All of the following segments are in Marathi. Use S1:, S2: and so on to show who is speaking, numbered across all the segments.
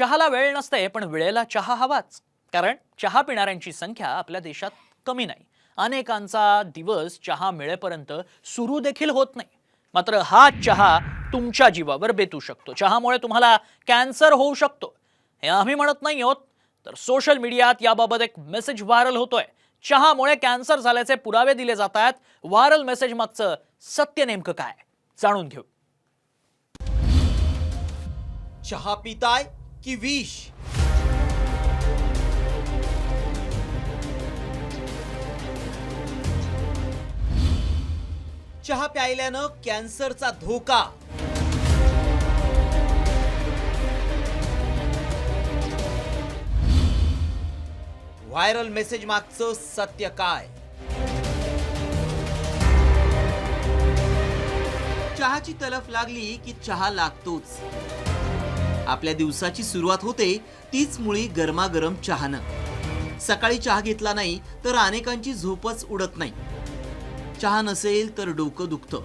S1: चहाला वेळ नसते पण वेळेला चहा हवाच. कारण चहा पिणाऱ्यांची संख्या आपल्या देशात कमी नाही. अनेकांचा दिवस चहा मिळेपर्यंत सुरू देखील होत नाही. मात्र हा चहा तुमच्या जीवावर बेतू शकतो. चहामुळे तुम्हाला कॅन्सर होऊ शकतो. हे आम्ही म्हणत नाही आहोत. तर सोशल मीडियात याबाबत एक मेसेज व्हायरल होतोय. चहामुळे कॅन्सर झाल्याचे पुरावे दिले जात आहेत व्हायरल मेसेज मागचं सत्य नेमकं काय? जाणून घेऊ.
S2: चहा पिताय? की विष. चहा प्यायल्यानं कॅन्सरचा धोका. व्हायरल मेसेज मागचं सत्य काय? चहाची तलफ लागली की चहा लागतोच. आपल्या दिवसाची सुरुवात होते तीच मुळी गरमागरम चहानं. सकाळी चहा घेतला नाही तर अनेकांची झोपच उडत नाही. चहा नसेल तर डोकं दुखतं.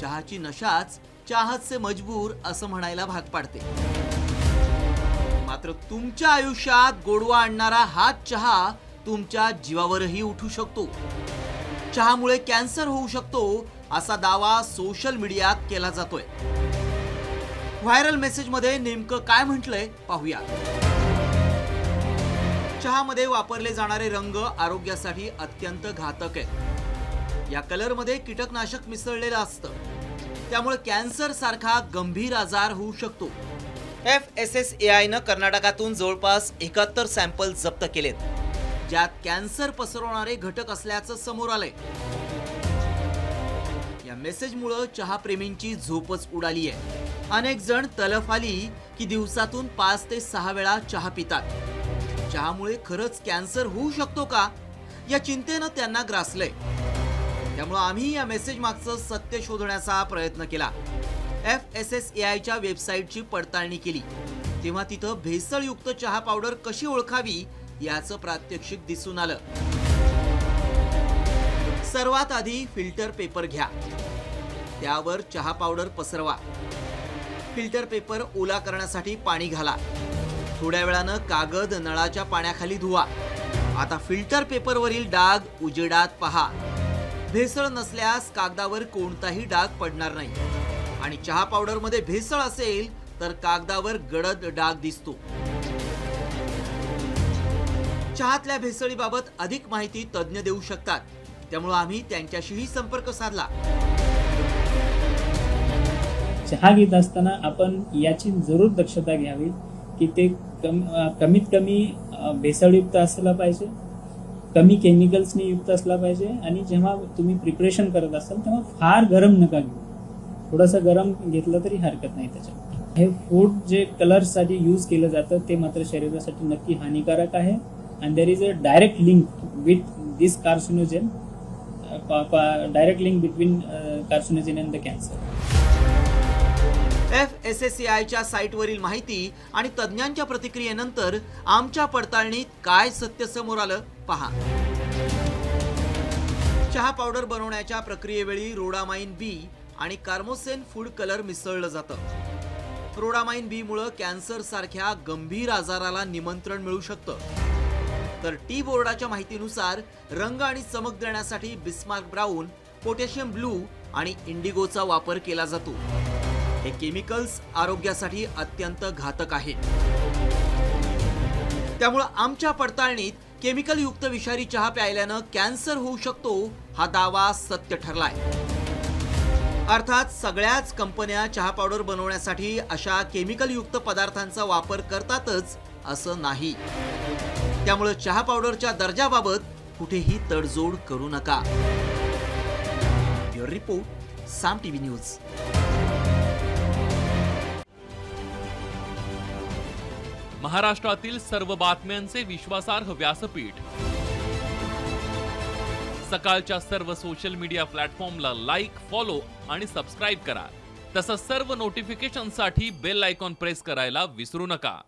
S2: चहाची नशाच चाहतचे मजबूर असं म्हणायला भाग पाडते. मात्र तुमच्या आयुष्यात गोडवा आणणारा हाच चहा तुमच्या जीवावरही उठू शकतो. चहामुळे कॅन्सर होऊ शकतो असा दावा सोशल मीडियात केला जातोय. व्हायरल मेसेजमध्ये नेमकं काय म्हटलंय पाहूया चहामध्ये वापरले जाणारे रंग आरोग्यासाठी अत्यंत घातक आहेत. या कलरमध्ये कीटकनाशक मिसळलेलं असतं. त्यामुळे कॅन्सर सारखा गंभीर आजार होऊ शकतो. एफ एस एस ए आयनं कर्नाटकातून जवळपास एकाहत्तर सॅम्पल जप्त केलेत. ज्यात कॅन्सर पसरवणारे घटक असल्याचं समोर आलंय. मेसेजमुळं चहाप्रेमींची झोपच उडाली आहे. अनेक जण तलफ आली की दिवसातून पाच ते सहा वेळा चहा पितात. चहामुळे खरंच कॅन्सर होऊ शकतो का? या चिंतेनं त्यांना ग्रासलंय. त्यामुळं आम्ही या मेसेज मागचं सत्य शोधण्याचा प्रयत्न केला. एफ एस एस ए आयच्या वेबसाईटची पडताळणी केली. तेव्हा तिथं भेसळयुक्त चहा पावडर कशी ओळखावी याचं प्रात्यक्षिक दिसून आलं. सर्वात आधी फिल्टर पेपर घ्या. त्यावर चहा पावडर पसरवा. फिल्टर पेपर ओला करण्यासाठी पाणी घाला. थोड्या वेळानं कागद नळाच्या पाण्याखाली धुवा. आता फिल्टर पेपरवरील डाग उजेडात पहा. भेसळ नसल्यास कागदावर कोणताही डाग पडणार नाही. आणि चहा पावडरमध्ये भेसळ असेल तर कागदावर गडद डाग दिसतो. चहातल्या भेसळीबाबत अधिक माहिती तज्ज्ञ देऊ शकतात. त्यामुळे आम्ही त्यांच्याशीही संपर्क साधला.
S3: चहा घेत असताना आपण याची जरूर दक्षता घ्यावी की ते कम कमीत कमी भेसळयुक्त असला पाहिजे कमी केमिकल्सनी युक्त असला पाहिजे आणि जेव्हा तुम्ही प्रिपरेशन करत असाल तेव्हा फार गरम नका घेऊ. थोडंसं गरम घेतलं तरी हरकत नाही त्याच्यात हे फूड जे कलर्ससाठी यूज केलं जातं ते मात्र शरीरासाठी नक्की हानिकारक आहे. And there is a direct link with this carcinogen direct link between carcinogen and the cancer
S2: F S S C आयच्या साईटवरील माहिती आणि तज्ज्ञांच्या प्रतिक्रियेनंतर आमच्या पडताळणीत काय सत्य समोर आलं पहा. चहा पावडर बनवण्याच्या प्रक्रियेवेळी रोडामाइन बी आणि कार्मोसेन फूड कलर मिसळलं जातं. रोडामाइन बी मुळे कॅन्सर सारख्या गंभीर आजाराला निमंत्रण मिळू शकतं. तर टी बोर्डाच्या माहितीनुसार रंग आणि चमक देण्यासाठी बिस्मार्क ब्राऊन पोटॅशियम ब्लू आणि इंडिगोचा वापर केला जातो. हे केमिकल्स आरोग्यासाठी अत्यंत घातक आहेत. त्यामुळं आमच्या पडताळणीत केमिकल युक्त विषारी चहा प्यायल्यानं कॅन्सर होऊ शकतो हा दावा सत्य ठरलाय. अर्थात सगळ्याच कंपन्या चहा पावडर बनवण्यासाठी अशा केमिकल युक्त पदार्थांचा वापर करतातच असं नाही. त्यामुळे चहा पावडरच्या दर्जाबाबत कुठेही तडजोड करू नका. Your report Saam TV news.
S4: महाराष्ट्रातील सर्व बातम्यांचे विश्वासार्ह व्यासपीठ. सकाळच्या सर्व सोशल मीडिया प्लॅटफॉर्मला लाईक फॉलो आणि सबस्क्राईब करा. तसंच सर्व नोटिफिकेशनसाठी बेल आयकॉन प्रेस करायला विसरू नका.